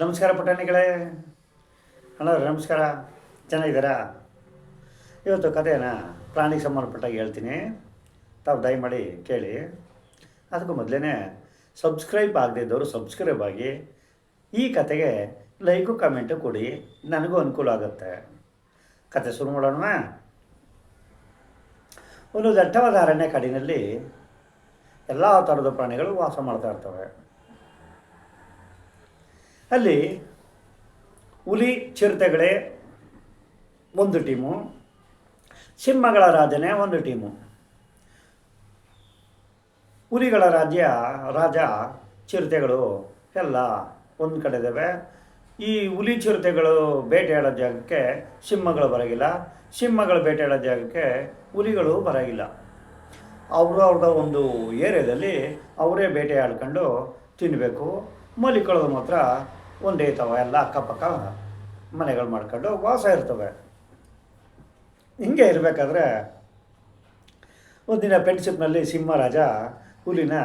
ನಮಸ್ಕಾರ ಪುಟಾಣಿಗಳೇ. ಹಲೋ, ನಮಸ್ಕಾರ. ಚೆನ್ನಾಗಿದ್ದೀರಾ? ಇವತ್ತು ಕಥೆನ ಪ್ರಾಣಿಗೆ ಸಂಬಂಧಪಟ್ಟಾಗಿ ಹೇಳ್ತೀನಿ. ತಾವು ದಯಮಾಡಿ ಕೇಳಿ. ಅದಕ್ಕೂ ಮೊದಲೇ ಸಬ್ಸ್ಕ್ರೈಬ್ ಆಗದಿದ್ದವರು ಸಬ್ಸ್ಕ್ರೈಬ್ ಆಗಿ ಈ ಕತೆಗೆ ಲೈಕು, ಕಮೆಂಟು ಕೊಡಿ. ನನಗೂ ಅನುಕೂಲ ಆಗುತ್ತೆ. ಕತೆ ಶುರು ಮಾಡೋಣ ಒಂದು ದಟ್ಟವಾದ ಅರಣ್ಯ ಕಾಡಿನಲ್ಲಿ ಎಲ್ಲ ಥರದ ಪ್ರಾಣಿಗಳು ವಾಸ ಮಾಡ್ತಾ ಇರ್ತವೆ. ಅಲ್ಲಿ ಹುಲಿ ಚಿರತೆಗಳೇ ಒಂದು ಟೀಮು, ಸಿಂಹಗಳ ರಾಜನೇ ಒಂದು ಟೀಮು. ಹುಲಿಗಳ ರಾಜ್ಯ, ರಾಜ, ಚಿರತೆಗಳು ಎಲ್ಲ ಒಂದು ಕಡೆ ಇದ್ದಾವೆ ಈ ಹುಲಿ ಚಿರತೆಗಳು ಬೇಟೆಯಾಡೋ ಜಾಗಕ್ಕೆ ಸಿಂಹಗಳು ಬರೋಗಿಲ್ಲ. ಸಿಂಹಗಳು ಬೇಟೆಯಾಡೋ ಜಾಗಕ್ಕೆ ಹುಲಿಗಳು ಬರೋಗಿಲ್ಲ. ಅವರು ಅವ್ರದ ಒಂದು ಏರಿಯಾದಲ್ಲಿ ಅವರೇ ಬೇಟೆ ಆಡ್ಕೊಂಡು ತಿನ್ನಬೇಕು ಮಲಿಕೊಳ್ಳೋದು ಮಾತ್ರ ಒಂದೇ ತವ, ಎಲ್ಲ ಅಕ್ಕಪಕ್ಕ ಮನೆಗಳು ಮಾಡ್ಕೊಂಡು ವಾಸ ಇರ್ತವೆ. ಹಿಂಗೆ ಇರಬೇಕಾದ್ರೆ ಒಂದಿನ ಫ್ರೆಂಡ್ಶಿಪ್ನಲ್ಲಿ ಸಿಂಹರಾಜ ಹುಲಿನ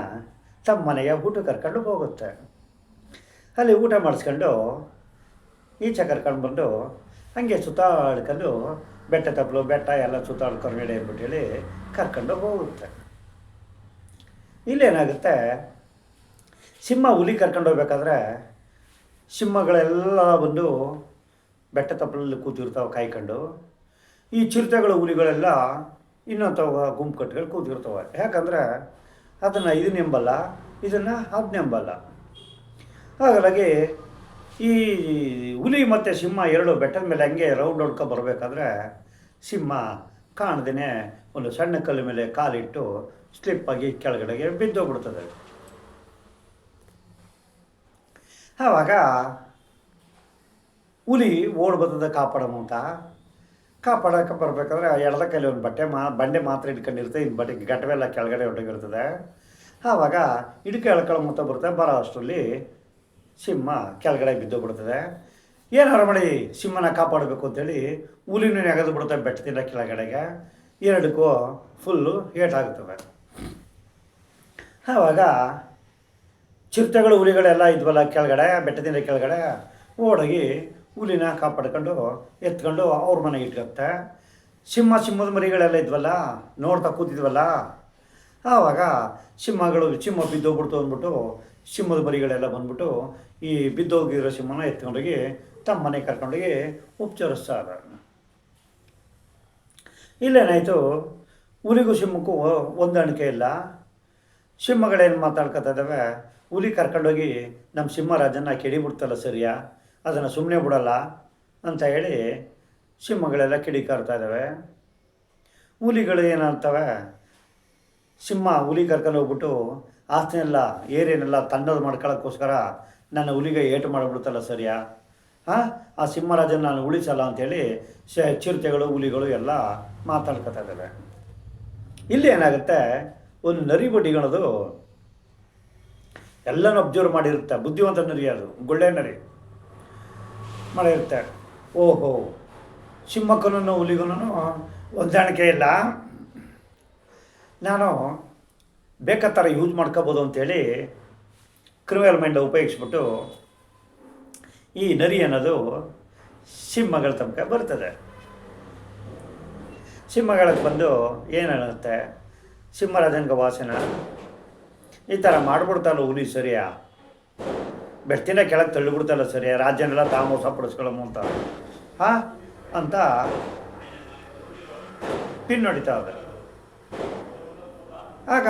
ತಮ್ಮ ಮನೆಯ ಊಟ ಕರ್ಕೊಂಡು ಹೋಗುತ್ತೆ. ಅಲ್ಲಿ ಊಟ ಮಾಡಿಸ್ಕೊಂಡು ಈಚೆ ಕರ್ಕೊಂಡು ಬಂದು ಹಂಗೆ ಸುತ್ತಾಡ್ಕೊಂಡು ಬೆಟ್ಟ ತಪ್ಪಲು ಬೆಟ್ಟ ಎಲ್ಲ ಸುತ್ತಾಡ್ಕೊಂಡು ನಡೆ ಅಂದ್ಬಿಟ್ಟು ಹೇಳಿ ಕರ್ಕೊಂಡು ಹೋಗುತ್ತೆ. ಇಲ್ಲೇನಾಗುತ್ತೆ? ಸಿಂಹ ಹುಲಿ ಕರ್ಕೊಂಡು ಹೋಗ್ಬೇಕಾದ್ರೆ ಸಿಂಹಗಳೆಲ್ಲ ಬಂದು ಬೆಟ್ಟ ತಪ್ಪಲಲ್ಲಿ ಕೂತಿರ್ತಾವೆ ಕಾಯ್ಕೊಂಡು ಈ ಚಿರತೆಗಳು ಹುಲಿಗಳೆಲ್ಲ ಇನ್ನೊಂಥವ ಗುಂಪು ಕಟ್ಟಿಗಳು ಕೂತಿರ್ತವೆ. ಯಾಕಂದರೆ ಅದನ್ನು ಇದನ್ನ ಎಂಬಲ್ಲ, ಇದನ್ನು ಎಂಬಲ್ಲ. ಹಾಗಾಗಿ ಈ ಹುಲಿ ಮತ್ತು ಸಿಂಹ ಎರಡು ಬೆಟ್ಟದ ಮೇಲೆ ಹಂಗೆ ರೌಂಡ್ ಹೊಡ್ಕೊ ಬರಬೇಕಾದ್ರೆ ಸಿಂಹ ಕಾಣ್ದೇ ಒಂದು ಸಣ್ಣ ಕಲ್ಲು ಮೇಲೆ ಕಾಲಿಟ್ಟು ಸ್ಲಿಪ್ಪಾಗಿ ಕೆಳಗಡೆಗೆ ಬಿದ್ದೋಗ್ಬಿಡ್ತದೆ. ಆವಾಗ ಹುಲಿ ಓಡ್ ಬರ್ತದೆ ಕಾಪಾಡಮ್ಮ ಅಂತ. ಕಾಪಾಡೋಕೆ ಬರಬೇಕಂದ್ರೆ ಎಡದ ಕೈಲಿ ಒಂದು ಬಟ್ಟೆ ಮಾ, ಬಂಡೆ ಮಾತ್ರ ಹಿಡ್ಕೊಂಡಿರುತ್ತೆ ಇನ್ನು ಬಟ್ಟೆ ಗಟ್ಟವೆಲ್ಲ ಕೆಳಗಡೆ ಹೊಟ್ಟೋಗಿರ್ತದೆ ಆವಾಗ ಹಿಡ್ಕೆ ಎಳ್ಕೊಳ್ಳೋ ಮುತ್ತ ಬರುತ್ತೆ, ಬರೋ ಅಷ್ಟರಲ್ಲಿ ಸಿಂಹ ಕೆಳಗಡೆ ಬಿದ್ದೋಗ್ಬಿಡ್ತದೆ ಏನಾರು ಮಾಡಿ ಸಿಂಹನ ಕಾಪಾಡಬೇಕು ಅಂತೇಳಿ ಹುಲಿನೂ ನೆಗೆದು ಬಿಡುತ್ತೆ ಬೆಟ್ಟದಿಂದ ಕೆಳಗಡೆಗೆ. ಎರಡಕ್ಕೂ ಫುಲ್ಲು ಏಟಾಗ್ತವೆ ಆವಾಗ ಚಿರತೆಗಳು ಹುಲಿಗಳೆಲ್ಲ ಇದ್ವಲ್ಲ ಕೆಳಗಡೆ ಬೆಟ್ಟದಿಂದ ಕೆಳಗಡೆ, ಓಡೋಗಿ ಹುಲಿನ ಕಾಪಾಡ್ಕೊಂಡು, ಎತ್ಕೊಂಡು ಅವ್ರ ಮನೆಗೆ ಇಟ್ಕತ್ತೆ. ಸಿಂಹ, ಸಿಂಹದ ಮರಿಗಳೆಲ್ಲ ಇದ್ವಲ್ಲ, ನೋಡ್ತಾ ಕೂತಿದ್ವಲ್ಲ, ಆವಾಗ ಸಿಂಹಗಳು, ಸಿಂಹ ಬಿದ್ದೋಗ್ಬಿಡ್ತು ಅಂದ್ಬಿಟ್ಟು, ಸಿಂಹದ ಮರಿಗಳೆಲ್ಲ ಬಂದ್ಬಿಟ್ಟು, ಈ ಬಿದ್ದೋಗಿರೋ ಸಿಂಹನ ಎತ್ಕೊಂಡೋಗಿ ತಮ್ಮ ಮನೆಗೆ ಕರ್ಕೊಂಡೋಗಿ ಉಪಚರಿಸ್ತಾರ. ಇಲ್ಲೇನಾಯಿತು, ಹುಲಿಗೂ ಸಿಂಹಕ್ಕೂ ಹೊಂದಾಣಿಕೆ ಇಲ್ಲ. ಸಿಂಹಗಳೇನು ಮಾತಾಡ್ಕೊತಾ ಇದ್ದಾವೆ ಹುಲಿ ಕರ್ಕೊಂಡೋಗಿ ನಮ್ಮ ಸಿಂಹರಾಜನ ಕೆಡಿಬಿಡ್ತಲ್ಲ ಸರಿಯಾ? ಅದನ್ನು ಸುಮ್ಮನೆ ಬಿಡಲ್ಲ ಅಂತ ಹೇಳಿ ಸಿಂಹಗಳೆಲ್ಲ ಕಿಡಿಕಾರ್ತಾ ಇದ್ದಾವೆ ಹುಲಿಗಳು ಏನಂತವೆ? ಸಿಂಹ ಹುಲಿ ಕರ್ಕೊಂಡು ಹೋಗ್ಬಿಟ್ಟು ಆಸ್ತಿನೆಲ್ಲ ಏರಿಯನ್ನೆಲ್ಲ ತನ್ನದು ಮಾಡ್ಕೊಳ್ಳೋಕ್ಕೋಸ್ಕರ ನನ್ನ ಹುಲಿಗೆ ಏಟು ಮಾಡಿಬಿಡ್ತಲ್ಲ ಸರಿಯಾ? ಹಾಂ, ಆ ಸಿಂಹರಾಜನ ನಾನು ಉಳಿಸಲ್ಲ ಅಂಥೇಳಿ ಚಿರತೆಗಳು ಹುಲಿಗಳು ಎಲ್ಲ ಮಾತಾಡ್ಕೊತಾ ಇದ್ದಾವೆ ಇಲ್ಲಿ ಏನಾಗುತ್ತೆ? ಒಂದು ನರಿ ಬಡಿಗಣದು ಎಲ್ಲನೂ ಅಬ್ಸರ್ವ್ ಮಾಡಿರುತ್ತೆ. ಬುದ್ಧಿವಂತ ನರಿ ಅದು, ಗುಳ್ಳೆ ನರಿ ಮಾಡಿರುತ್ತೆ. ಓಹೋ ಸಿಂಹಕ್ಕನೂ ಹುಲಿಗನೂ ಹೊಂದಾಣಿಕೆ ಇಲ್ಲ. ನಾನು ಬೇಕಾದ ಥರ ಯೂಸ್ ಮಾಡ್ಕೋಬೋದು ಅಂಥೇಳಿ ಕ್ರಿಮಿನಲ್ ಮೈಂಡ್ ಉಪಯೋಗಿಸ್ಬಿಟ್ಟು ಈ ನರಿ ಅನ್ನೋದು ಸಿಂಹಗಳ ತನಕ ಬರ್ತದೆ. ಸಿಂಹಗಳಕ್ಕೆ ಬಂದು ಏನು ಸಿಂಹರಾಜನ್ಗ ವಾಸನ. ಈ ಥರ ಮಾಡಿಬಿಡ್ತಲ್ಲ ಹುಲಿ ಸರಿಯಾ? ಬೆಡ್ತಿನ ಕೆಳಗೆ ತಳ್ಳಿಬಿಡ್ತಲ್ಲ ಸರಿಯಾ? ರಾಜ್ಯನೆಲ್ಲ ತಾಮೋಸ ಪಡಿಸ್ಕೊಳ್ಳೋಮು ಅಂತ. ಹಾಂ? ಅಂತ ಪಿನ್ ಹೊಡಿತಾ ಇದೆ ಆಗ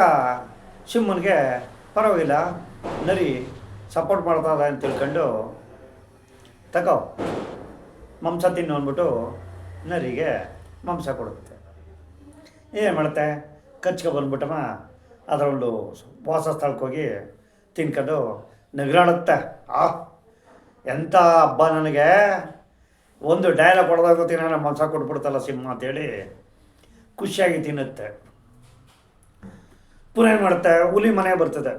ಸಿಂಹನಿಗೆ ಪರವಾಗಿಲ್ಲ, ನರಿ ಸಪೋರ್ಟ್ ಮಾಡ್ತಾ ಅಂತ ತಿಳ್ಕೊಂಡು, ತಗೋ, ಮಾಂಸ ತಿನ್ನು ಅಂದ್ಬಿಟ್ಟು ನರಿಗೆ ಮಾಂಸ ಕೊಡುತ್ತೆ. ಏನು ಮಾಡುತ್ತೆ ಕಚ್ಕೊ ಬಂದ್ಬಿಟ್ಟಮ್ಮ ಅದರ ಒಂದು ವಾಸ ಸ್ಥಳಕ್ಕೆ ಹೋಗಿ ತಿನ್ಕೊಂಡು ನಗರಾಡುತ್ತೆ ಆ ಎಂಥ ಹಬ್ಬ ನನಗೆ? ಒಂದು ಡೈಲಾಗ್ ಹೊಡೆದಾಗ ತಿನ್ನೋಣ ಮಾಂಸ ಕೊಟ್ಬಿಡ್ತಲ್ಲ ಸಿಂಹ ಅಂತೇಳಿ ಖುಷಿಯಾಗಿ ತಿನ್ನುತ್ತೆ. ಪುನಃ ಏನು ಮಾಡುತ್ತೆ? ಹುಲಿ ಮನೆ ಬರ್ತದೆ.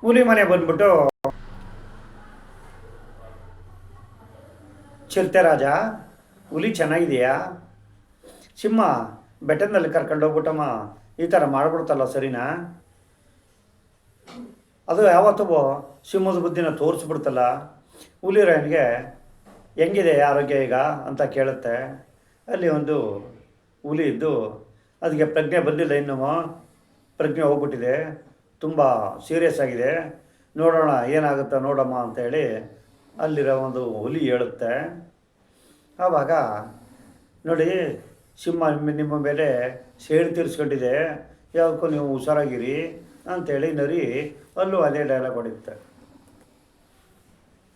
ಹುಲಿ ಮನೆ ಬಂದ್ಬಿಟ್ಟು ಚಿರತೆ ರಾಜ, ಹುಲಿ ಚೆನ್ನಾಗಿದೆಯಾ? ಸಿಂಹ ಬೆಟ್ಟದಲ್ಲಿ ಕರ್ಕೊಂಡು ಹೋಗ್ಬಿಟ್ಟಮ್ಮ, ಈ ಥರ ಮಾಡಿಬಿಡ್ತಲ್ಲ ಸರಿನಾ? ಅದು ಯಾವತ್ತೂ ಸಿಂಹದ ಬುದ್ಧಿನ ತೋರಿಸ್ಬಿಡ್ತಲ್ಲ. ಹುಲಿರಾಯನಿಗೆ, ಹೆಂಗಿದೆ ಆರೋಗ್ಯ ಈಗ? ಅಂತ ಕೇಳುತ್ತೆ. ಅಲ್ಲಿ ಒಂದು ಹುಲಿ ಇದ್ದು ಅದಕ್ಕೆ ಪ್ರಜ್ಞೆ ಬಂದಿಲ್ಲ ಇನ್ನೂ ಪ್ರಜ್ಞೆ ಹೋಗ್ಬಿಟ್ಟಿದೆ. ತುಂಬ ಸೀರಿಯಸ್ ಆಗಿದೆ. ನೋಡೋಣ ಏನಾಗುತ್ತೋ ನೋಡಮ್ಮ ಅಂತೇಳಿ ಅಲ್ಲಿರೋ ಒಂದು ಹುಲಿ ಹೇಳುತ್ತೆ. ಆವಾಗ, ನೋಡಿ ಸಿಂಹ ನಿಮ್ಮ- ಮೇಲೆ ಸೇಡು ತೀರಿಸ್ಕೊಂಡಿದೆ. ಯಾವುದಕ್ಕೂ ನೀವು ಹುಷಾರಾಗಿರಿ ಅಂತೇಳಿ ನರಿ ಅಲ್ಲೂ ಅದೇ ಡೈಲಾಗ್ ಹೊಡೆಯುತ್ತೆ.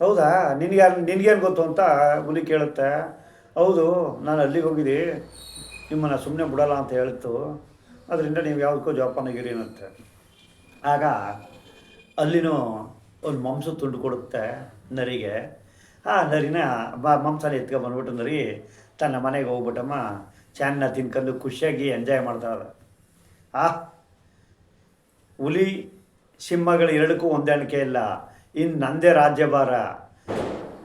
ಹೌದಾ? ನಿನಗೆ ನಿನಗೇನು ಗೊತ್ತು ಅಂತ ಹುಲಿ ಕೇಳುತ್ತೆ. ಹೌದು, ನಾನು ಅಲ್ಲಿಗೆ ಹೋಗಿದ್ದಿ. ನಿಮ್ಮನ್ನು ಸುಮ್ಮನೆ ಬಿಡಲ್ಲ ಅಂತ ಹೇಳ್ತು. ಅದರಿಂದ ನೀವು ಯಾವುದಕ್ಕೂ ಜೋಪಾನಾಗಿರಿ ಅನ್ನತ್ತೆ. ಆಗ ಅಲ್ಲಿನೂ ಒಂದು ಮಾಂಸ ತುಂಡು ಕೊಡುತ್ತೆ ನರಿಗೆ. ಆ ನರಿನ ಮಾಂಸನ ಎತ್ಕೊಂಡ್ಬಂದ್ಬಿಟ್ಟು ನರಿ ತನ್ನ ಮನೆಗೆ ಹೋಗ್ಬಿಟ್ಟಮ್ಮ ಚೆನ್ನಾಗಿ ತಿನ್ಕೊಂಡು ಖುಷಿಯಾಗಿ ಎಂಜಾಯ್ ಮಾಡ್ತಾಳೆ ಆ, ಹುಲಿ ಸಿಂಹಗಳು ಎರಡಕ್ಕೂ ಹೊಂದಾಣಿಕೆ ಇಲ್ಲ. ಇನ್ನು ನಂದೇ ರಾಜ್ಯಭಾರ.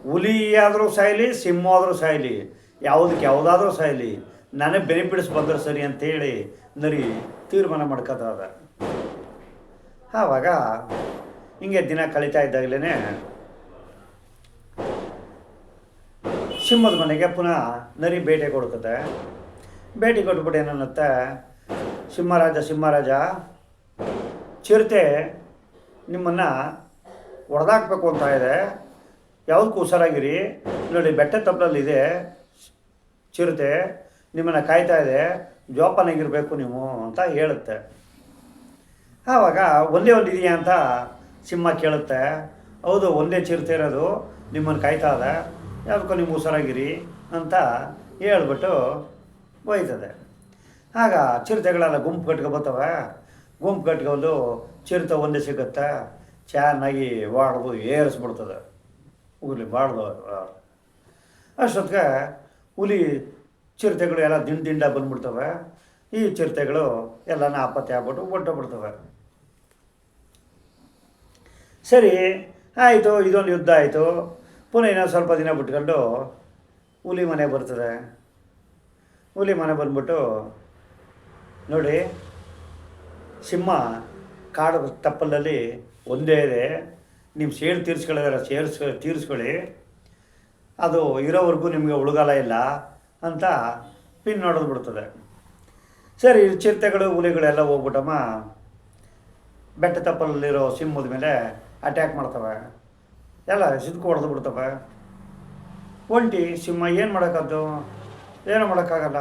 ಹುಲಿ ಆದರೂ ಸಾಯಲಿ ಸಿಂಹ ಆದರೂ ಸಾಯಲಿ, ಯಾವುದಕ್ಕೆ ಯಾವುದಾದ್ರೂ ಸಾಯಲಿ, ನನಗೆ ಬೆನಿಫಿಟ್ಸ್ ಬಂದ್ರೆ ಸರಿ ಅಂತೇಳಿ ನರಿ ತೀರ್ಮಾನ ಮಾಡ್ಕೋತದ ಆವಾಗ ಹಿಂಗೆ ದಿನ ಕಳೀತಾ ಇದ್ದಾಗಲೇ ಸಿಂಹದ ಮನೆಗೆ ಪುನಃ ನರಿ ಬೇಟೆ ಕೊಡ್ತದೆ ಭೇಟಿ ಕೊಟ್ಬಿಟ್ಟು ಸಿಂಹರಾಜ ಸಿಂಹರಾಜ, ಚಿರತೆ ನಿಮ್ಮನ್ನು ಹೊಡೆದಾಕ್ಬೇಕು ಅಂತ ಇದೆ. ಯಾವುದಕ್ಕೂ ಹುಷಾರಾಗಿರಿ. ನೋಡಿ, ಬೆಟ್ಟ ತಪ್ಪಲಲ್ಲಿದೆ ಚಿರತೆ ನಿಮ್ಮನ್ನು ಕಾಯ್ತಾ ಇದೆ. ಜೋಪಾನಾಗಿರಬೇಕು ನೀವು ಅಂತ ಹೇಳುತ್ತೆ. ಆವಾಗ ಒಂದೇ ಒಂದು ಇದೆಯಾ ಅಂತ ಸಿಂಹ ಕೇಳುತ್ತೆ. ಹೌದು, ಒಂದೇ ಚಿರತೆ ಇರೋದು ನಿಮ್ಮನ್ನು ಕಾಯ್ತಾ ಇದೆ. ಯಾವುದಕ್ಕೂ ನೀವು ಹುಷಾರಾಗಿರಿ ಅಂತ ಹೇಳ್ಬಿಟ್ಟು ಒಯ್ತದೆ. ಆಗ ಚಿರತೆಗಳೆಲ್ಲ ಗುಂಪು ಕಟ್ಕೊ ಬರ್ತವೆ. ಗುಂಪು ಕಟ್ಕೊಂಡು ಚಿರತೆ ಒಂದೇ ಸಿಗುತ್ತೆ. ಚೆನ್ನಾಗಿ ಬಾಡ್ದು ಏರಿಸ್ಬಿಡ್ತದೆ. ಹುಲಿ ಬಾಡ್ದು ಅಷ್ಟೊತ್ತಿಗೆ ಹುಲಿ ಚಿರತೆಗಳು ಎಲ್ಲ ದಿಂಡು ದಿಂಡ ಬಂದ್ಬಿಡ್ತವೆ. ಈ ಚಿರತೆಗಳು ಎಲ್ಲ ನಾಪತ್ತೆ ಆಗ್ಬಿಟ್ಟು ಹೊಟ್ಟೋಗ್ಬಿಡ್ತವೆ ಸರಿ, ಆಯಿತು, ಇದೊಂದು ಯುದ್ಧ ಆಯಿತು. ಪುನಃ ಇನ್ನೊಂದು ಸ್ವಲ್ಪ ದಿನ ಬಿಟ್ಕೊಂಡು ಹುಲಿ ಮನೆ ಬರ್ತದೆ. ಹುಲಿ ಮನೆ ಬಂದ್ಬಿಟ್ಟು ನೋಡಿ, ಸಿಂಹ ಕಾಡು ತಪ್ಪಲಲ್ಲಿ ಒಂದೇ ಇದೆ. ನಿಮ್ಮ ಸೇರು ತೀರಿಸ್ಕೊಳ್ಳೋದಾರ ಸೇರಿಸ್, ತೀರಿಸ್ಕೊಳ್ಳಿ. ಅದು ಇರೋವರೆಗೂ ನಿಮಗೆ ಉಳುಗಾಲ ಇಲ್ಲ ಅಂತ ಪಿನ್ ನೋಡೋದು ಬಿಡ್ತದೆ. ಸರಿ, ಚಿರತೆಗಳು ಹುಲಿಗಳೆಲ್ಲ ಹೋಗ್ಬಿಟ್ಟಮ್ಮ. ಬೆಟ್ಟ ತಪ್ಪಲಲ್ಲಿರೋ ಸಿಂಹದ ಮೇಲೆ ಅಟ್ಯಾಕ್ ಮಾಡ್ತವೆ. ಎಲ್ಲ ಸಿದ್ಕು ಬಿಡ್ತವೆ. ಒಂಟಿ ಸಿಂಹ ಏನು ಮಾಡೋಕ್ಕದ್ದು? ಏನೂ ಮಾಡೋಕ್ಕಾಗಲ್ಲ.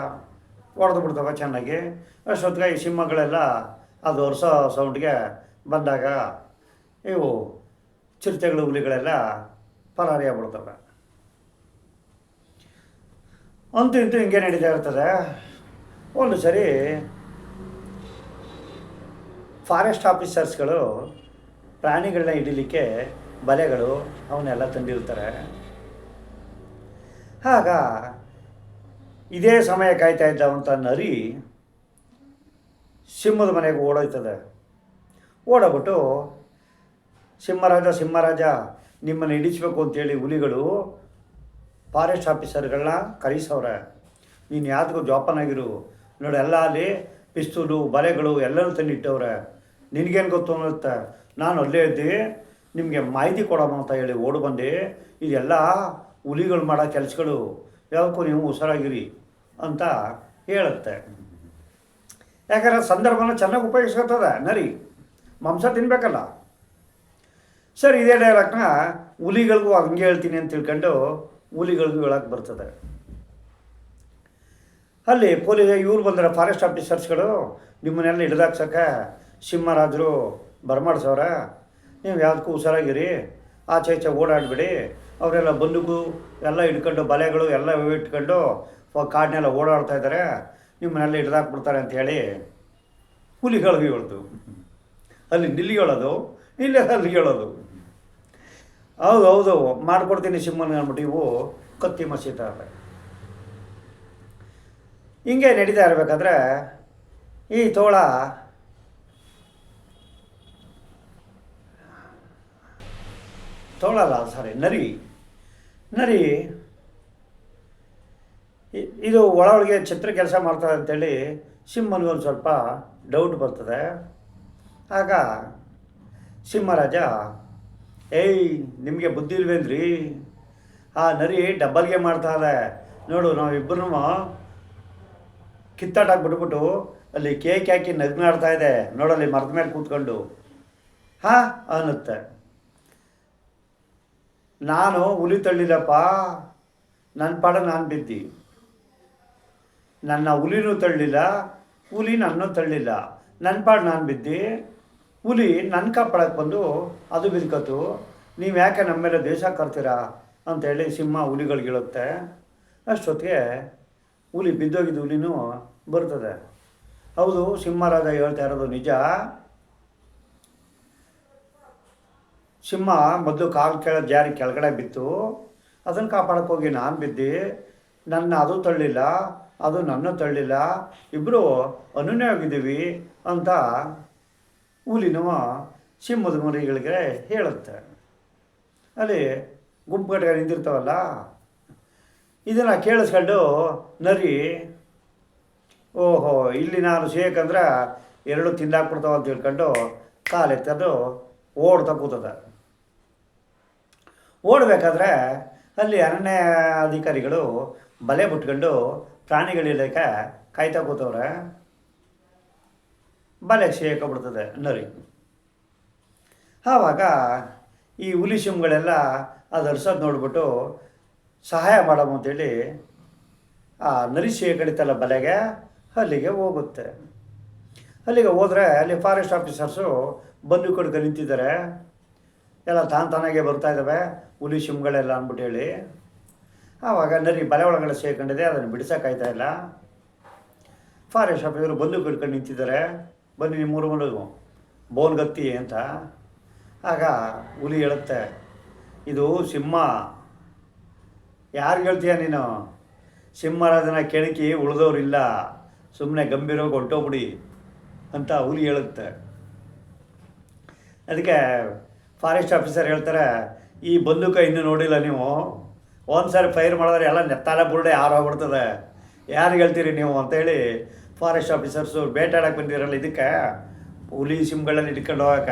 ಹೊಡೆದು ಬಿಡ್ತವೆ ಚೆನ್ನಾಗಿ. ಅಷ್ಟೊತ್ತಿಗೆ ಈ ಸಿಂಹಗಳೆಲ್ಲ ಅದು ವರ್ಷ ಸೌಂಡ್ಗೆ ಬಂದಾಗ ಇವು ಚಿರತೆಗಳು ಹುಲಿಗಳೆಲ್ಲ ಪರಾರಿಯಾಗ್ಬಿಡ್ತವೆ ಅಂತೂ ಇಂತೂ ಹಿಂಗೆ ನಡೀತಾ ಇರ್ತದೆ. ಒಂದು ಸರಿ ಫಾರೆಸ್ಟ್ ಆಫೀಸರ್ಸ್ಗಳು ಪ್ರಾಣಿಗಳನ್ನ ಹಿಡಿಲಿಕ್ಕೆ ಬಲೆಗಳು ಅವನ್ನೆಲ್ಲ ತಂದಿರ್ತಾರೆ. ಆಗ ಇದೇ ಸಮಯ ಕಾಯ್ತಾ ಇದ್ದಾವಂತ ನರಿ ಸಿಂಹದ ಮನೆಗೆ ಓಡೋಯ್ತದೆ. ಓಡೋಗ್ಬಿಟ್ಟು ಸಿಂಹರಾಜ ಸಿಂಹರಾಜ, ನಿಮ್ಮನ್ನು ಹಿಡಿಸ್ಬೇಕು ಅಂತೇಳಿ ಹುಲಿಗಳು ಫಾರೆಸ್ಟ್ ಆಫೀಸರ್ಗಳನ್ನ ಕರೆಸವ್ರೆ. ನೀನು ಯಾತಕ್ಕೂ ಜೋಪಾನಾಗಿರು ನೋಡಿ, ಎಲ್ಲ ಅಲ್ಲಿ ಪಿಸ್ತೂಲು, ಬಲೆಗಳು ಎಲ್ಲರೂ ತಂದಿಟ್ಟವ್ರೆ. ನಿನಗೇನು ಗೊತ್ತು ಅನ್ನುತ್ತೆ? ನಾನು ಅಲ್ಲೇ ಇದ್ದೆ. ನಿಮಗೆ ಮಾಹಿತಿ ಕೊಡೋಣ ಅಂತ ಹೇಳಿ ಓಡಿ ಬಂದೆ. ಇದೆಲ್ಲ ಹುಲಿಗಳು ಮಾಡೋ ಕೆಲಸಗಳು. ಯಾವಕ್ಕೂ ನೀವು ಹುಷಾರಾಗಿರಿ. ಅಂತ ಹೇಳುತ್ತೆ. ಯಾಕಂದ್ರೆ ಸಂದರ್ಭನ ಚೆನ್ನಾಗಿ ಉಪಯೋಗಿಸ್ಕೊತದೆ ನರಿ. ಮಾಂಸ ತಿನ್ಬೇಕಲ್ಲ. ಸರ್, ಇದೇ ಡೈಲಾಗ್ನ ಹುಲಿಗಳಿಗೂ ಹಂಗೆ ಹೇಳ್ತೀನಿ ಅಂತ ತಿಳ್ಕೊಂಡು ಹುಲಿಗಳಿಗೂ ಹೇಳಕ್ಕೆ ಬರ್ತದೆ. ಅಲ್ಲಿ ಪೊಲೀಸ್, ಇವ್ರು ಬಂದರೆ ಫಾರೆಸ್ಟ್ ಆಫೀಸರ್ಸ್ಗಳು ನಿಮ್ಮನ್ನೆಲ್ಲ ಹಿಡಿದಾಕ್ಸಕ್ಕೆ ಸಿಂಹರಾಜರು ಬರಮಾಡ್ಸವ್ರ. ನೀವು ಯಾವುದಕ್ಕೂ ಹುಷಾರಾಗಿರಿ, ಆಚೆ ಈಚೆ ಓಡಾಡಬೇಡಿ. ಅವರೆಲ್ಲ ಬಂದೂಕು ಎಲ್ಲ ಹಿಡ್ಕೊಂಡು ಬಲೆಗಳು ಎಲ್ಲ ಇಟ್ಕೊಂಡು ಕಾಡಿನೆಲ್ಲ ಓಡಾಡ್ತಾ ಇದ್ದಾರೆ. ನಿಮ್ಮನ್ನೆಲ್ಲ ಹಿಡ್ದಾಕ್ಬಿಡ್ತಾರೆ ಅಂತ ಹೇಳಿ ಹುಲಿಗಳಿಗೆ ಹೇಳ್ದು ಅಲ್ಲಿ ನಿಲ್ಲಿ ಹೇಳೋದು ಇಲ್ಲೇ ಅಲ್ಲಿ ಹೇಳೋದು ಹೌದು ಹೌದು. ಮಾಡ್ಕೊಡ್ತೀನಿ ಸಿಂಹನ ಅಂದ್ಬಿಟ್ಟು ಇವು ಕತ್ತಿ ಮಸೀತಾ ಹಿಂಗೆ ನಡೀತಾ ಇರಬೇಕಾದ್ರೆ ಈ ತೋಳ ತೋಳಲ್ಲ ಸಾರಿ ನರಿ. ನರಿ ಇದು ಒಳ ಒಳಗೆ ಚಿತ್ರ ಕೆಲಸ ಮಾಡ್ತದೆ ಅಂತೇಳಿ ಸಿಂಹನಿಗೆ ಒಂದು ಸ್ವಲ್ಪ ಡೌಟ್ ಬರ್ತದೆ. ಆಗ ಸಿಂಹರಾಜ, ಏಯ್, ನಿಮಗೆ ಬುದ್ಧಿ ಇಲ್ವೇನ್ರಿ? ಆ ನರಿ ಡಬ್ಬಲ್ಗೆ ಮಾಡ್ತಾ ಇದೆ. ನೋಡು ನಾವಿಬ್ಬರೂ ಕಿತ್ತಾಟ ಬಿಟ್ಬಿಟ್ಟು ಅಲ್ಲಿ ಕೇಕ್ ಹಾಕಿ ನಗ್ನಾಡ್ತಾ ಇದೆ. ನೋಡಲ್ಲಿ ಮರದ ಮೇಲೆ ಕೂತ್ಕೊಂಡು. ಹಾ, ಅನ್ನುತ್ತೆ. ನಾನು ಹುಲಿ ತಳ್ಳಿಲ್ಲಪ್ಪ. ನನ್ನ ಪಾಡ ನಾನು ಬಿದ್ದಿ. ನನ್ನ ಹುಲಿನೂ ತಳ್ಳಿಲ್ಲ, ಹುಲಿ ನನ್ನೂ ತಳ್ಳಿಲ್ಲ. ನನ್ನ ಪಾಡು ನಾನು ಬಿದ್ದಿ, ಹುಲಿ ನನ್ನ ಕಾಪಾಡಕ್ಕೆ ಬಂದು ಅದು ಬಿದ್ಕತ್ತು. ನೀವು ಯಾಕೆ ನಮ್ಮ ಮೇಲೆ ದೇಶ ಕರ್ತೀರಾ ಅಂತೇಳಿ ಸಿಂಹ ಹುಲಿಗಳಿಗೆ ಹೇಳುತ್ತೆ ಅಷ್ಟೊತ್ತಿಗೆ ಹುಲಿ ಬಿದ್ದೋಗಿದ್ದ ಹುಲಿನೂ ಬರ್ತದೆ. ಹೌದು ಸಿಂಹರಾಜ ಹೇಳ್ತಾ ಇರೋದು ನಿಜ. ಸಿಂಹ ಮೊದಲು ಕಾಲು ಕೆಳ ಜಾರಿ ಕೆಳಗಡೆ ಬಿತ್ತು. ಅದನ್ನು ಕಾಪಾಡಕ್ಕೆ ಹೋಗಿ ನಾನು ಬಿದ್ದು, ನನ್ನ ಅದು ತಳ್ಳಿಲ್ಲ ಅದು ನನ್ನ ತಳ್ಳಿಲ್ಲ. ಇಬ್ಬರು ಅನುನ್ಯವಾಗಿದ್ದೀವಿ ಅಂತ ಹುಲಿನವ ಸಿಂಹದ ಮರಿಗಳಿಗೆ ಹೇಳುತ್ತೆ. ಅಲ್ಲಿ ಗುಂಪು ಕಟ್ಟೆ ನಿಂತಿರ್ತಾವಲ್ಲ? ಇದನ್ನು ಕೇಳಿಸ್ಕೊಂಡು ನರಿ, ಓಹೋ, ಇಲ್ಲಿ ನಾನು ಸೇಕಂದ್ರೆ ಎರಡು ತಿಂದಾಕ್ಬಿಡ್ತಾವ ಅಂತ ತಿಳ್ಕೊಂಡು ಕಾಲೆತ್ತದು ಓಡ್ತಾ ಕೂತದ. ಓಡಬೇಕಾದ್ರೆ ಅಲ್ಲಿ ಅರಣ್ಯ ಅಧಿಕಾರಿಗಳು ಬಲೆ ಬಿಟ್ಕೊಂಡು ಪ್ರಾಣಿಗಳಿಲ್ಲಕ್ಕೆ ಕಾಯ್ತಾ ಕೂತವ್ರೆ, ಬಲೆ ಬಿಡ್ತದೆ ನರಿ ಆವಾಗ ಈ ಹುಲಿ ಸಿಂಹಗಳೆಲ್ಲ ಅದು ಅರ್ಸೋದು ನೋಡ್ಬಿಟ್ಟು ಸಹಾಯ ಮಾಡಮ್ಮ ಅಂತೇಳಿ ಆ ನರಿ ಕಡಿತಲ್ಲ ಬಲೆಗೆ ಅಲ್ಲಿಗೆ ಹೋಗುತ್ತೆ. ಅಲ್ಲಿಗೆ ಹೋದರೆ ಅಲ್ಲಿ ಫಾರೆಸ್ಟ್ ಆಫೀಸರ್ಸು ಬಂದು ಕಡ್ಕೊಂಡು ನಿಂತಿದ್ದಾರೆ. ಎಲ್ಲ ತಾನು ತಾನಾಗೆ ಬರ್ತಾ ಇದ್ದಾವೆ ಹುಲಿ ಸಿಂಹಗಳೆಲ್ಲ ಅಂದ್ಬಿಟ್ಟು ಹೇಳಿ. ಆವಾಗ ನರಿ ಬಲೆ ಒಳಗಡೆ ಸೇರ್ಕೊಂಡಿದೆ, ಅದನ್ನು ಬಿಡಿಸೋಕ್ಕಾಯ್ತಾ ಇಲ್ಲ. ಫಾರೆಸ್ಟ್ ಆಫೀಸರು ಬಂದು ಹಿಡ್ಕೊಂಡು ನಿಂತಿದ್ದಾರೆ. ಬನ್ನಿ ನಿಮ್ಮೂರು ಬೋನ್ ಗತ್ತಿ ಅಂತ. ಆಗ ಹುಲಿ ಹೇಳುತ್ತೆ, ಇದು ಸಿಂಹ. ಯಾರು ಹೇಳ್ತೀಯ ನೀನು? ಸಿಂಹರಾಜನ ಕೆಣಕಿ ಉಳಿದವ್ರಿಲ್ಲ. ಸುಮ್ಮನೆ ಗಂಭೀರವಾಗಿ ಹೊರಟೋಗ್ಬಿಡಿ ಅಂತ ಹುಲಿ ಹೇಳುತ್ತೆ. ಅದಕ್ಕೆ ಫಾರೆಸ್ಟ್ ಆಫೀಸರ್ ಹೇಳ್ತಾರೆ, ಈ ಬಂದೂಕ ಇನ್ನೂ ನೋಡಿಲ್ಲ ನೀವು. ಒಂದು ಸಾರಿ ಫೈರ್ ಮಾಡಿದ್ರೆ ಎಲ್ಲ ನೆತ್ತಾಲೆ ಬುರುಡೆ ಹೋಗ್ಬಿಡ್ತದೆ ಯಾರು ಹೇಳ್ತೀರಿ ನೀವು ಅಂತೇಳಿ ಫಾರೆಸ್ಟ್ ಆಫೀಸರ್ಸು ಬೇಟಾಡಕ್ಕೆ ಬಂದಿರಲ್ಲ ಇದಕ್ಕೆ, ಹುಲಿ ಸಿಮ್ಗಳಲ್ಲಿ ಇಟ್ಕೊಂಡು ಹೋಗಕ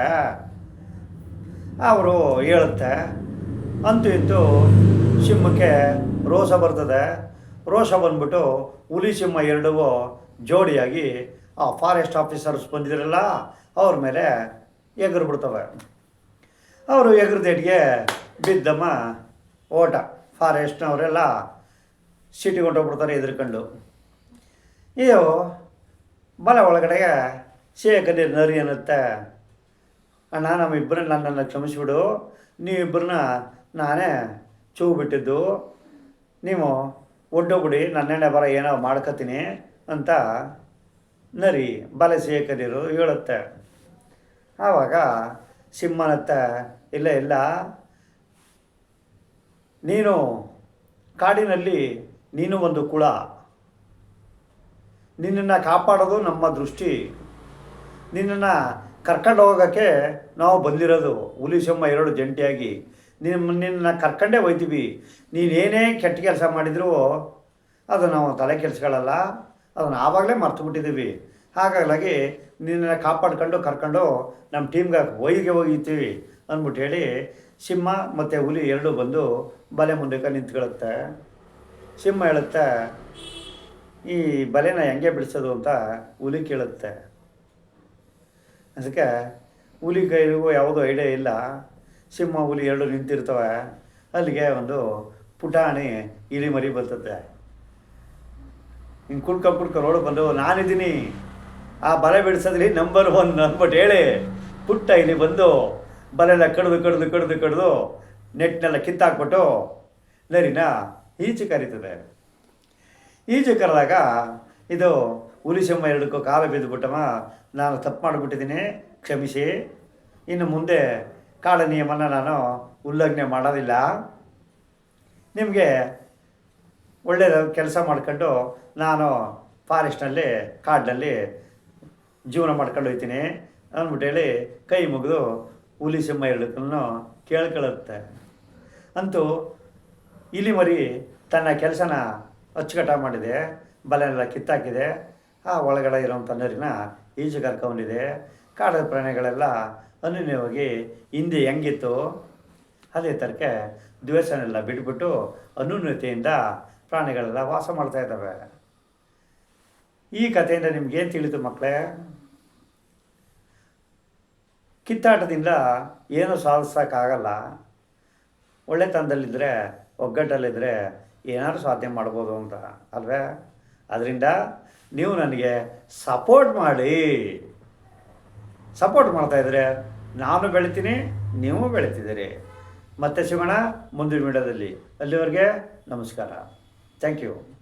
ಅವರು ಹೇಳುತ್ತೆ. ಅಂತೂ ಇಂತೂ ಸಿಂಹಕ್ಕೆ ರೋಷ ಬರ್ತದೆ. ರೋಷ ಬಂದ್ಬಿಟ್ಟು ಹುಲಿ ಸಿಂಹ ಎರಡೂ ಜೋಡಿಯಾಗಿ ಆ ಫಾರೆಸ್ಟ್ ಆಫೀಸರ್ಸ್ ಬಂದಿದ್ರಲ್ಲ, ಅವ್ರ ಮೇಲೆ ಎಗರು ಬಿಡ್ತವೆ ಅವರು ಎಗ್ರದೇಟಿಗೆ ಬಿದ್ದಮ್ಮ ಓಟ. ಫಾರೆಸ್ಟ್ನವರೆಲ್ಲ ಸಿಟಿಗೆ ಹೊಂಟೋಗ್ಬಿಡ್ತಾರೆ ಎದುರ್ಕೊಂಡು ಇದು ಬಲ ಒಳಗಡೆಗೆ ಶೇಖರಿ ನರಿ ಅನ್ನತ್ತೆ ಅಣ್ಣ, ನಮ್ಮಿಬ್ಬರನ್ನ ನನ್ನನ್ನು ಕ್ಷಮಿಸಿಬಿಡು. ನೀವಿಬ್ಬರನ್ನ ನಾನೇ ಚೂ ಬಿಟ್ಟಿದ್ದು ನೀವು ಒಡ್ಡೋಗ್ಬಿಡಿ ನನ್ನೆಣ್ಣೆ ಬರ ಏನೋ ಮಾಡ್ಕೊತೀನಿ ಅಂತ ನರಿ ಬಲೆ ಶೇಖರಿರು ಹೇಳುತ್ತೆ. ಆವಾಗ ಸಿಂಹನತ್ತ, ಇಲ್ಲ ಇಲ್ಲ ನೀನು ಕಾಡಿನಲ್ಲಿ ನೀನು ಒಂದು ಕುಳ. ನಿನ್ನನ್ನು ಕಾಪಾಡೋದು ನಮ್ಮ ದೃಷ್ಟಿ. ನಿನ್ನನ್ನು ಕರ್ಕೊಂಡು ಹೋಗೋಕ್ಕೆ ನಾವು ಬಂದಿರೋದು. ಹುಲಿ ಎರಡು ಜಂಟಿಯಾಗಿ. ನಿಮ್ಮ ನಿನ್ನ ಕರ್ಕೊಂಡೇ ಹೋಯ್ತೀವಿ. ನೀನೇನೇ ಕೆಟ್ಟ ಕೆಲಸ ಮಾಡಿದರೂ ಅದು ನಾವು ತಲೆ ಕೆಲಸಗಳಲ್ಲ ಅದನ್ನು ಆವಾಗಲೇ ಮರ್ತು ಬಿಟ್ಟಿದ್ದೀವಿ. ಹಾಗಾಗಿ ನಿನ್ನನ್ನು ಕಾಪಾಡ್ಕೊಂಡು ಕರ್ಕೊಂಡು ನಮ್ಮ ಟೀಮ್ಗೆ ಒಯ್ಗೆ ಹೋಗಿರ್ತೀವಿ ಅಂದ್ಬಿಟ್ಟು ಹೇಳಿ ಸಿಂಹ ಮತ್ತು ಹುಲಿ ಎರಡೂ ಬಂದು ಬಲೆ ಮುಂದಕ್ಕೆ ನಿಂತ್ಕೊಳ್ಳುತ್ತೆ. ಸಿಂಹ ಹೇಳುತ್ತೆ, ಈ ಬಲೆನ ಹೆಂಗೆ ಬಿಡಿಸೋದು ಅಂತ ಹುಲಿ ಕೇಳುತ್ತೆ. ಅದಕ್ಕೆ ಹುಲಿ ಕೈಗೂ ಯಾವುದೂ ಐಡಿಯಾ ಇಲ್ಲ. ಸಿಂಹ, ಹುಲಿ ಎರಡು ನಿಂತಿರ್ತವೆ. ಅಲ್ಲಿಗೆ ಒಂದು ಪುಟಾಣಿ ಇಲಿ ಮರಿ ಬರ್ತದೆ. ಹಿಂಗೆ ಕುಡ್ಕ ಕುಡ್ಕ ರೋಡ್ ಬಂದು, ನಾನಿದ್ದೀನಿ, ಆ ಬಲೆ ಬಿಡಿಸೋದ್ರಲ್ಲಿ ನಂಬರ್ ಒನ್ ಅಂದ್ಬಿಟ್ಟು ಹೇಳಿ ಪುಟ್ಟ ಇಲ್ಲಿ ಬಂದು ಬಲೆಲ್ಲ ಕಡ್ದು ಕಡ್ದು ಕಡ್ದು ಕಡ್ದು ನೆಟ್ನೆಲ್ಲ ಕಿತ್ತಾಕ್ಬಿಟ್ಟು, ನರಿನ ಈಚೆ ಕರೀತದೆ. ಈಜು ಕರೆದಾಗ ಇದು ಹುಲಿ ಸಿಂಹ ಎರಡಕ್ಕೂ ಕಾಲ ಬಿದ್ದುಬಿಟ್ಟಮ್ಮ ನಾನು ತಪ್ಪು ಮಾಡಿಬಿಟ್ಟಿದ್ದೀನಿ, ಕ್ಷಮಿಸಿ. ಇನ್ನು ಮುಂದೆ ಕಾಳ ನಿಯಮನ ನಾನು ಉಲ್ಲಂಘನೆ ಮಾಡೋದಿಲ್ಲ. ನಿಮಗೆ ಒಳ್ಳೆಯ ಕೆಲಸ ಮಾಡ್ಕೊಂಡು ನಾನು ಫಾರೆಸ್ಟ್ನಲ್ಲಿ, ಕಾಡಿನಲ್ಲಿ ಜೀವನ ಮಾಡ್ಕೊಂಡು ಹೋಗ್ತೀನಿ ಅಂದ್ಬಿಟ್ಟು ಹೇಳಿ ಕೈ ಮುಗಿದು ಹುಲಿ ಸಿಂಹ ಎರಡಕ್ಕೂ ಕೇಳ್ಕೊಳ್ಳುತ್ತೆ ಅಂತೂ ಇಲಿ ಮರಿ ತನ್ನ ಕೆಲಸನ ಅಚ್ಚುಕಟ್ಟ ಮಾಡಿದೆ, ಬಲೆನೆಲ್ಲ ಕಿತ್ತಾಕಿದೆ, ಆ ಒಳಗಡೆ ಇರೋವಂಥ ನರಿನ ಈಜು ಕರ್ಕೊಂಡಿದೆ ಕಾಡದ ಪ್ರಾಣಿಗಳೆಲ್ಲ ಅನನ್ಯವಾಗಿ ಹಿಂದೆ ಹೆಂಗಿತ್ತು ಅದೇ ಥರಕ್ಕೆ ದ್ವೇಷನೆಲ್ಲ ಬಿಟ್ಬಿಟ್ಟು ಅನುನ್ಯತೆಯಿಂದ ಪ್ರಾಣಿಗಳೆಲ್ಲ ವಾಸ ಮಾಡ್ತಾ ಇದ್ದಾವೆ. ಈ ಕಥೆಯಿಂದ ನಿಮ್ಗೇನು ತಿಳಿತು ಮಕ್ಕಳೇ ಕಿತ್ತಾಟದಿಂದ ಏನು ಸಾಧಿಸೋಕ್ಕಾಗಲ್ಲ. ಒಳ್ಳೆತನದಲ್ಲಿದ್ದರೆ ಒಗ್ಗಟ್ಟಲ್ಲಿದ್ದರೆ ಏನಾದ್ರು ಸಾಧನೆ ಮಾಡ್ಬೋದು ಅಂತ, ಅಲ್ವೇ? ಅದರಿಂದ ನೀವು ನನಗೆ ಸಪೋರ್ಟ್ ಮಾಡಿ. ಸಪೋರ್ಟ್ ಮಾಡ್ತಾಯಿದ್ರೆ ನಾನು ಬೆಳಿತೀನಿ, ನೀವು ಬೆಳಿತಿದ್ದೀರಿ. ಮತ್ತೆ ಸಿಗೋಣ ಮುಂದಿನ ವಿಡಿಯೋದಲ್ಲಿ. ಅಲ್ಲಿವರೆಗೆ ನಮಸ್ಕಾರ. Thank you.